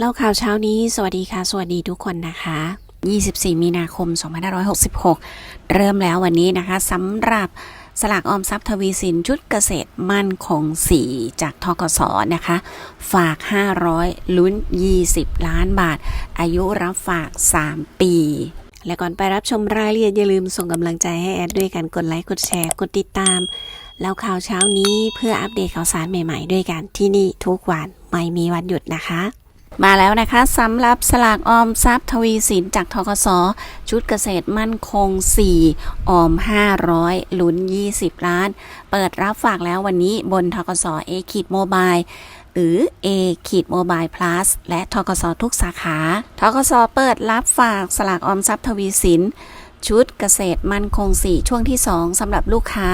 เล่าข่าวเช้านี้ สวัสดีค่ะ สวัสดีทุกคนนะคะ 24 มีนาคม 2566 เริ่มแล้ววันนี้นะคะสำหรับสลากออมทรัพย์ทวีสินชุดเกษตรมั่นคง 4 จากทกสนะคะ ฝาก 500 ลุ้น 20 ล้านบาท อายุรับฝาก 3 ปีและก่อนไปรับชมรายละเอียดอย่าลืมส่งกำลังใจให้แอดด้วยกันกดไลค์กดแชร์กดติดตาม แล้วข่าวเช้านี้เพื่ออัปเดตข่าวสารใหม่ๆ ด้วยกันที่นี่ทุกวันไม่มีวันหยุดนะคะ มาแล้วนะคะสำหรับสลากออมทรัพย์ทวีสินจากทกสชุดเกษตรมั่นคง 4 ออม 500 ลุ้น 20 ล้าน เปิดรับฝากแล้ววันนี้บนทกสเอคิดโมบายหรือ A ขีดโมบายพลัสและทกสทุกสาขา ทกสเปิดรับฝากสลากออมทรัพย์ทวีสินชุดเกษตรมั่นคง 4 ช่วงที่ 2สำหรับลูกค้า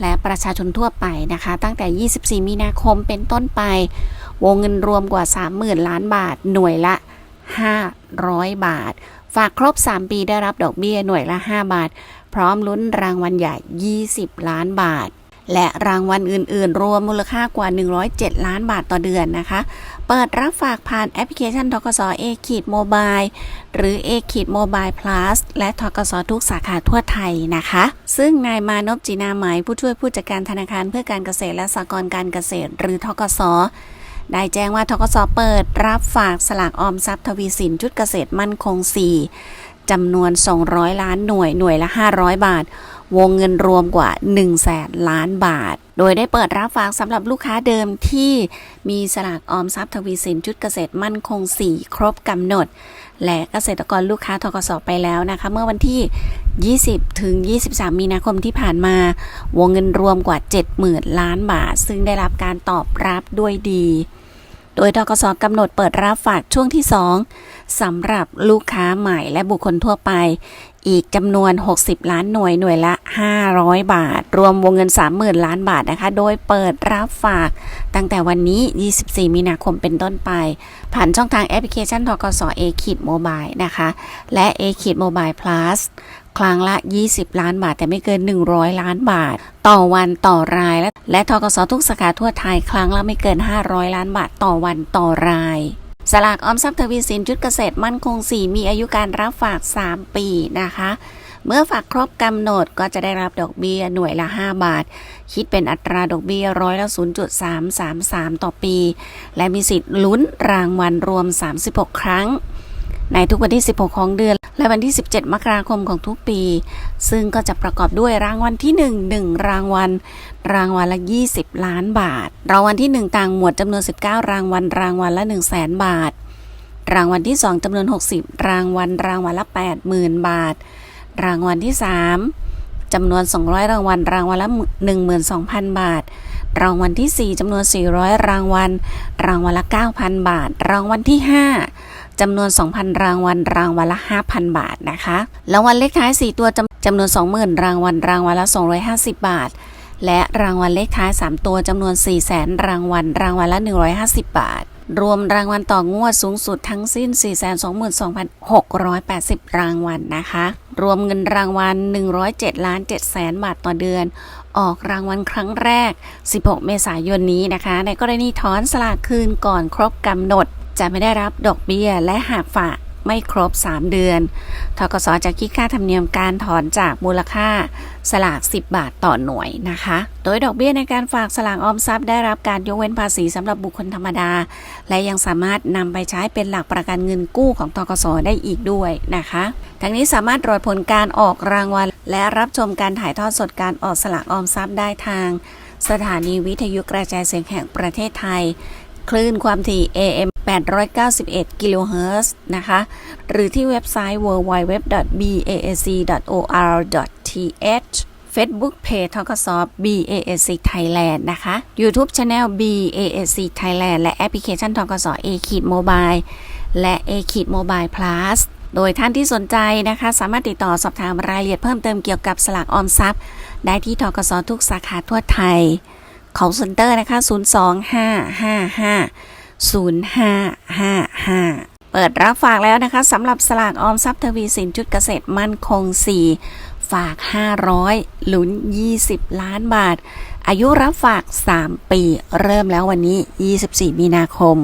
และประชาชนทั่วไปนะคะ ตั้งแต่ 24 มีนาคมเป็นต้นไป วงเงินรวมกว่า 30,000 ล้านบาท หน่วยละ 500 บาท ฝากครบ 3 ปีได้รับดอกเบี้ยหน่วยละ 5 บาท พร้อมลุ้นรางวัลใหญ่ 20 ล้านบาท และรางวัลอื่น ๆ รวมมูลค่ากว่า 107 ล้านบาทต่อเดือนนะคะ เปิดรับฝากผ่านแอปพลิเคชันทกสเอขีดโมบายหรือ A ขีดโมบายพลัสและทกสทุกสาขาทั่วไทยนะคะ ซึ่งนายมานพจีนาหมายผู้ช่วยผู้จัดการธนาคารเพื่อการเกษตรและสหกรณ์การเกษตร หรือทกส ได้แจ้งว่าทกสเปิดรับฝากสลากออมทรัพย์ทวีสินชุดเกษตรมั่นคง 4จำนวน 200 ล้านหน่วยหน่วยละ 500 บาท วงเงินรวมกว่า1แสนล้านบาท โดยได้เปิดรับฝากสำหรับลูกค้าเดิมที่มีสลากออมทรัพย์ทวีสินชุดเกษตรมั่นคง 4 ครบกำหนด และเกษตรกรลูกค้าทกสไปแล้วนะคะ เมื่อวันที่ 20 ถึง 23 มีนาคมที่ผ่านมา วงเงินรวมกว่า 70,000 ล้านบาท ซึ่งได้รับการตอบรับด้วยดี โดยทกสกำหนดเปิดรับฝากช่วงที่ 2สำหรับลูกค้าใหม่และบุคคลทั่วไป อีกจำนวน 60 ล้านหน่วยหน่วยละ 500 บาท รวมวงเงิน 30,000 ล้านบาทนะคะ โดยเปิดรับฝากตั้งแต่วันนี้ 24 มีนาคมเป็นต้นไป ผ่านช่องทางแอปพลิเคชันทกสเอคิดโมบายนะคะ และ A คิดโมบายพลัส ครั้งละ 20 ล้านบาท แต่ไม่เกิน 100 ล้านบาท ต่อวันต่อราย และและทกสทุกสาขาทั่วไทยครั้งละไม่เกิน 500 ล้านบาทต่อวันต่อรายสลากออมทรัพย์ทวีสินชุดเกษตรมั่นคง 4 มีอายุการรับฝาก 3 ปีนะคะ เมื่อฝากครบกำหนดก็จะได้รับดอกเบี้ยหน่วยละ 5 บาท คิดเป็นอัตราดอกเบี้ยร้อยละ 0.333 ต่อปี และมีสิทธิ์ลุ้นรางวัลรวม 36 ครั้ง ในทุกวันที่ 16 ของเดือน และวันที่ 17 มกราคมของทุกปี ซึ่งก็จะประกอบด้วยรางวัลที่ 1 1 รางวัล รางวัลละ 20 ล้านบาท รางวัลที่ 1 ต่างหมวดจำนวน 19 รางวัล รางวัลละ 1 0 0 0 0แบาท รางวัลที่ 2จำนวน 60 รางวัล รางวัลละ 80,000 บาท รางวัลที่ 3จำนวน 200 รางวัล รางวัลละ 12,000 บาทรางวัลที่ 4จำนวน 400 รางวัล รางวัลละ 9,000 บาท รางวัลที่ 5 จำนวน 2,000 รางวัลรางวัลละ 5,000 บาทนะคะรางวัลเลขท้าย 4 ตัวจำจำนวน 20,000 รางวัลรางวัลละ 250 บาท และรางวัลเลขท้าย 3 ตัวจำนวน 400,000 รางวัลรางวัลละ 150 บาท รวมรางวัลต่องวดสูงสุดทั้งสิ้น 422,680 รางวัลนะคะ รวมเงินรางวัล 107ล้าน7แสนบาทต่อเดือนออกรางวัลครั้งแรก 16 เมษายนนี้นะคะ ในกรณีถอนสลากคืนก่อนครบกำหนด จะไม่ได้รับดอกเบี้ยและหากฝากไม่ครบ 3 เดือนทกสจะคิดค่าธรรมเนียมการถอนจากมูลค่าสลาก 10 บาทต่อหน่วยนะคะ โดยดอกเบี้ยในการฝากสลากออมทรัพย์ได้รับการยกเว้นภาษีสำหรับบุคคลธรรมดา และยังสามารถนำไปใช้เป็นหลักประกันเงินกู้ของทกสได้อีกด้วยนะคะ ทั้งนี้สามารถตรวจผลการออกรางวัล และรับชมการถ่ายทอดสดการออกสลากออมทรัพย์ได้ทาง สถานีวิทยุกระจายเสียงแห่งประเทศไทย คลื่นความถี่ AM 891 กิโลเฮิรตซ์นะคะ หรือที่เว็บไซต์ www.baac.or.th Facebook Page ทกส BAAC Thailand นะคะ YouTube Channel BAAC Thailand และแอปพลิเคชันทกส A ขีดโมบายและ A ขีดโมบาย plus โดยท่านที่สนใจนะคะ สามารถติดต่อสอบถามรายละเอียดเพิ่มเติมเกี่ยวกับสลากออมทรัพย์ ได้ที่ทกสทุกสาขาทั่วไทย ของเซ็นเตอร์นะคะ 025550555 เปิดรับฝากแล้วนะคะสำหรับสลากออมทรัพย์ทวีสินชุดเกษตรมั่นคง 4 ฝาก 500 ลุ้น 20 ล้านบาท อายุรับฝาก 3 ปี เริ่มแล้ววันนี้ 24 มีนาคม